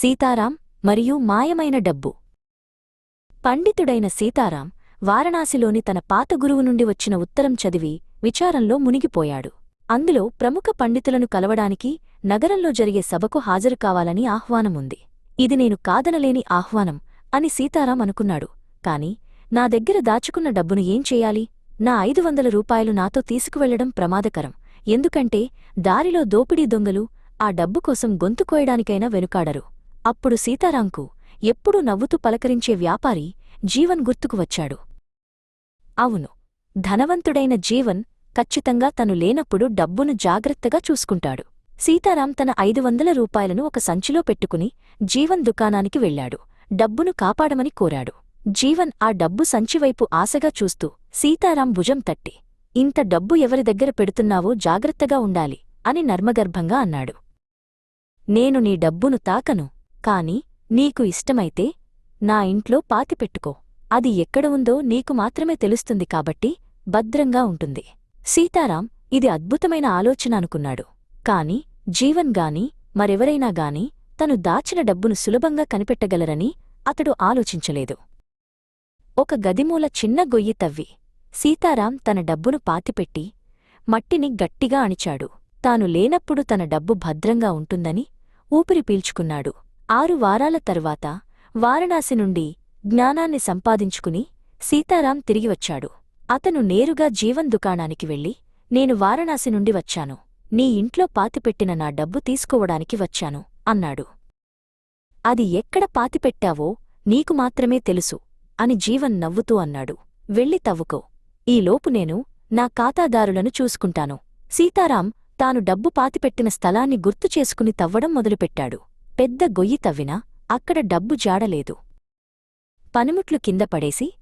సీతారాం మరియు మాయమైన డబ్బు. పండితుడైన సీతారాం వారణాసిలోని తన పాత గురువు నుండి వచ్చిన ఉత్తరం చదివి విచారంలో మునిగిపోయాడు. అందులో ప్రముఖ పండితులను కలవడానికి నగరంలో జరిగే సభకు హాజరు కావాలని ఆహ్వానముంది. ఇది నేను కాదనలేని ఆహ్వానం అని సీతారాం అనుకున్నాడు. కాని నా దగ్గర దాచుకున్న డబ్బును ఏం చేయాలి? నా ఐదు వందల రూపాయలు నాతో తీసుకువెళ్ళడం ప్రమాదకరం. ఎందుకంటే దారిలో దోపిడీ దొంగలు ఆ డబ్బు కోసం గొంతు కోయడానికైనా వెనుకాడరు. అప్పుడు సీతారాంకు ఎప్పుడూ నవ్వుతూ పలకరించే వ్యాపారి జీవన్ గుర్తుకు వచ్చాడు. అవును ధనవంతుడైన జీవన్ ఖచ్చితంగా తను లేనప్పుడు డబ్బును జాగ్రత్తగా చూసుకుంటాడు. సీతారాం తన ఐదు వందల రూపాయలను ఒక సంచిలో పెట్టుకుని జీవన్ దుకాణానికి వెళ్ళాడు. డబ్బును కాపాడమని కోరాడు. జీవన్ ఆ డబ్బు సంచివైపు ఆశగా చూస్తూ సీతారాం భుజం తట్టి ఇంత డబ్బు ఎవరి దగ్గర పెడుతున్నావో జాగ్రత్తగా ఉండాలి అని నర్మగర్భంగా అన్నాడు. నేను నీ డబ్బును తాకను కాని నీకు ఇష్టమైతే నా ఇంట్లో పాతిపెట్టుకో అది ఎక్కడ ఉందో నీకు మాత్రమే తెలుస్తుంది కాబట్టి భద్రంగా ఉంటుంది. సీతారాం ఇది అద్భుతమైన ఆలోచన అనుకున్నాడు. కాని జీవన్ గాని మరెవరైనా గాని తను దాచిన డబ్బును సులభంగా కనిపెట్టగలరని అతడు ఆలోచించలేదు. ఒక గదిమూల చిన్న గొయ్యి తవ్వి సీతారాం తన డబ్బును పాతిపెట్టి మట్టిని గట్టిగా అణిచాడు. తాను లేనప్పుడు తన డబ్బు భద్రంగా ఉంటుందని ఊపిరి పీల్చుకున్నాడు. ఆరు వారాల తరువాత వారణాసి నుండి జ్ఞానాన్ని సంపాదించుకుని సీతారాం తిరిగి వచ్చాడు. అతను నేరుగా జీవన్ దుకాణానికి వెళ్ళి నేను వారణాసి నుండి వచ్చాను. నీ ఇంట్లో పాతిపెట్టిన నా డబ్బు తీసుకోవడానికి వచ్చాను అన్నాడు. అది ఎక్కడ పాతిపెట్టావో నీకు మాత్రమే తెలుసు అని జీవన్ నవ్వుతూ అన్నాడు. వెళ్ళి తవ్వుకో. ఈలోపు నేను నా ఖాతాదారులను చూసుకుంటాను. సీతారాం తాను డబ్బు పాతిపెట్టిన స్థలాన్ని గుర్తు చేసుకుని తవ్వడం మొదలుపెట్టాడు. పెద్ద గొయ్యి తవ్వినా అక్కడ డబ్బు జాడలేదు. పనిముట్లు కింద పడేసి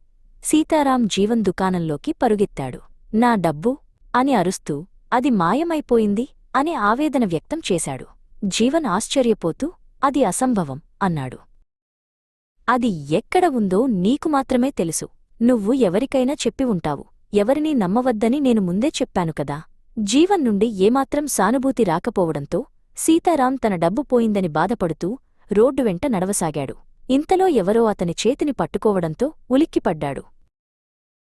సీతారాం జీవన్ దుకాణంలోకి పరుగెత్తాడు. నా డబ్బు అని అరుస్తూ అది మాయమైపోయింది అని ఆవేదన వ్యక్తం చేశాడు. జీవన్ ఆశ్చర్యపోతూ అది అసంభవం అన్నాడు. అది ఎక్కడ ఉందో నీకు మాత్రమే తెలుసు. నువ్వు ఎవరికైనా చెప్పి ఉంటావు. ఎవరినీ నమ్మవద్దని నేను ముందే చెప్పాను కదా. జీవన్ నుండి ఏమాత్రం సానుభూతి రాకపోవడంతో సీతారాం తన డబ్బు పోయిందని బాధపడుతూ రోడ్డు వెంట నడవసాగాడు. ఇంతలో ఎవరో అతని చేతిని పట్టుకోవడంతో ఉలిక్కిపడ్డాడు.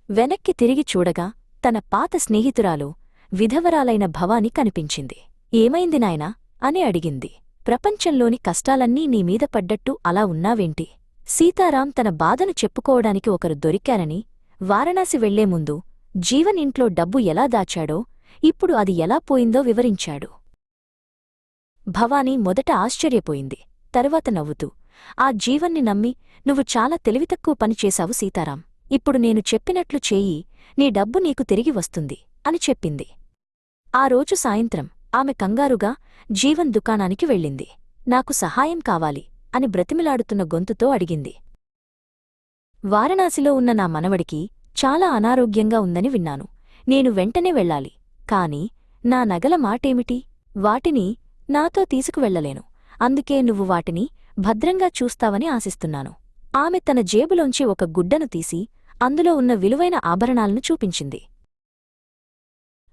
వెనక్కి తిరిగి చూడగా తన పాత స్నేహితురాలు విధవరాలైన భవాని కనిపించింది. ఏమైంది నాయనా? అని అడిగింది. ప్రపంచంలోని కష్టాలన్నీ నీమీద పడ్డట్టు అలా ఉన్నావేంటి? సీతారాం తన బాధను చెప్పుకోవడానికి ఒకరు దొరికారని వారణాసి వెళ్ళే ముందు జీవన్ ఇంట్లో డబ్బు ఎలా దాచాడో ఇప్పుడు అది ఎలా పోయిందో వివరించాడు. భవానీ మొదట ఆశ్చర్యపోయింది. తరువాత నవ్వుతూ ఆ జీవన్ని నమ్మి నువ్వు చాలా తెలివితక్కువ పనిచేశావు సీతారాం. ఇప్పుడు నేను చెప్పినట్లు చేయి నీ డబ్బు నీకు తిరిగి వస్తుంది అని చెప్పింది. ఆ రోజు సాయంత్రం ఆమె కంగారుగా జీవన్ దుకాణానికి వెళ్ళింది. నాకు సహాయం కావాలి అని బ్రతిమిలాడుతున్న గొంతుతో అడిగింది. వారణాసిలో ఉన్న నా మనవడికి చాలా అనారోగ్యంగా ఉందని విన్నాను. నేను వెంటనే వెళ్ళాలి. కాని నా నగల మాటేమిటి? వాటిని నాతో తీసుకువెళ్ళలేను అందుకే నువ్వు వాటిని భద్రంగా చూస్తావని ఆశిస్తున్నాను. ఆమె తన జేబులోంచి ఒక గుడ్డను తీసి అందులో ఉన్న విలువైన ఆభరణాలను చూపించింది.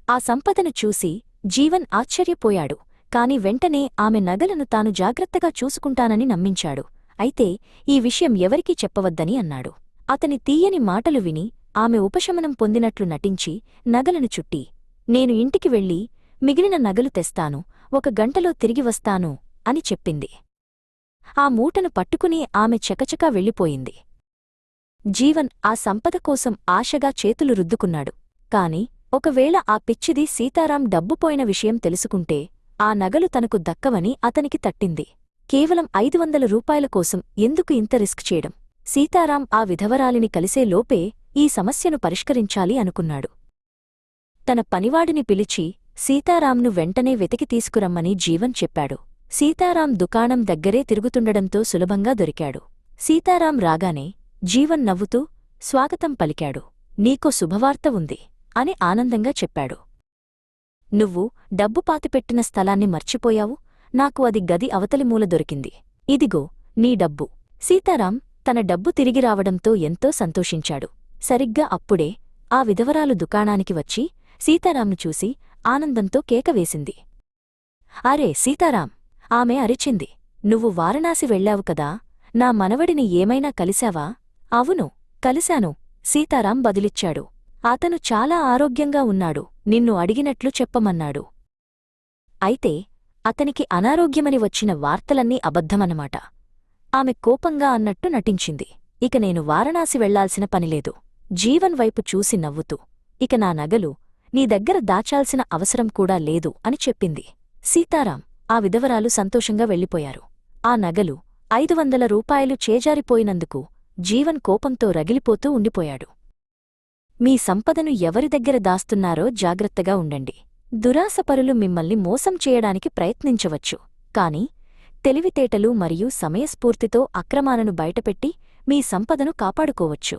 ఆ సంపదను చూసి జీవన్ ఆశ్చర్యపోయాడు. కాని వెంటనే ఆమె నగలను తాను జాగ్రత్తగా చూసుకుంటానని నమ్మించాడు. అయితే ఈ విషయం ఎవరికీ చెప్పవద్దని అన్నాడు. అతని తీయని మాటలు విని ఆమె ఉపశమనం పొందినట్లు నటించి నగలను చుట్టి నేను ఇంటికి వెళ్ళి మిగిలిన నగలు తెస్తాను. ఒక గంటలో తిరిగి వస్తాను అని చెప్పింది. ఆ మూటను పట్టుకుని ఆమె చకచకా వెళ్ళిపోయింది. జీవన్ ఆ సంపద కోసం ఆశగా చేతులు రుద్దుకున్నాడు. కాని ఒకవేళ ఆ పిచ్చిది సీతారాం డబ్బుపోయిన విషయం తెలుసుకుంటే ఆ నగలు తనకు దక్కవని అతనికి తట్టింది. కేవలం ఐదు వందల రూపాయల కోసం ఎందుకు ఇంత రిస్క్ చేయడం? సీతారాం ఆ విధవరాలిని కలిసే లోపే ఈ సమస్యను పరిష్కరించాలి అనుకున్నాడు. తన పనివాడిని పిలిచి సీతారాంను వెంటనే వెతికి తీసుకురమ్మని జీవన్ చెప్పాడు. సీతారాం దుకాణం దగ్గరే తిరుగుతుండడంతో సులభంగా దొరికాడు. సీతారాం రాగానే జీవన్ నవ్వుతూ స్వాగతం పలికాడు. నీకో శుభవార్త ఉంది అని ఆనందంగా చెప్పాడు. నువ్వు డబ్బు పాతిపెట్టిన స్థలాన్ని మర్చిపోయావు? నాకు అది గది అవతలి మూల దొరికింది. ఇదిగో నీ డబ్బు. సీతారాం తన డబ్బు తిరిగి రావడంతో ఎంతో సంతోషించాడు. సరిగ్గా అప్పుడే ఆ విధవరాలు దుకాణానికి వచ్చి సీతారాంను చూసి ఆనందంతో కేకవేసింది అరే సీతారాం ఆమె అరిచింది. నువ్వు వారణాసి వెళ్ళావు కదా నా మనవడిని ఏమైనా కలిశావా? అవును కలిశాను సీతారాం బదులిచ్చాడు. అతను చాలా ఆరోగ్యంగా ఉన్నాడు నిన్ను అడిగినట్లు చెప్పమన్నాడు. అయితే అతనికి అనారోగ్యమని వచ్చిన వార్తలన్నీ అబద్ధమన్నమాట. ఆమె కోపంగా అన్నట్టు నటించింది. ఇక నేను వారణాసి వెళ్ళాల్సిన పనిలేదు జీవన్ వైపు చూసి నవ్వుతూ ఇక నా నగలు నీ దగ్గర దాచాల్సిన అవసరం కూడా లేదు అని చెప్పింది. సీతారాం ఆ విధవరాలు సంతోషంగా వెళ్ళిపోయారు. ఆ నగలు ఐదు వందల రూపాయలు చేజారిపోయినందుకు జీవన్ కోపంతో రగిలిపోతూ ఉండిపోయాడు. మీ సంపదను ఎవరి దగ్గర దాస్తున్నారో జాగ్రత్తగా ఉండండి. దురాసపరులు మిమ్మల్ని మోసం చేయడానికి ప్రయత్నించవచ్చు. కాని తెలివితేటలు మరియు సమయస్ఫూర్తితో అక్రమాలను బయటపెట్టి మీ సంపదను కాపాడుకోవచ్చు.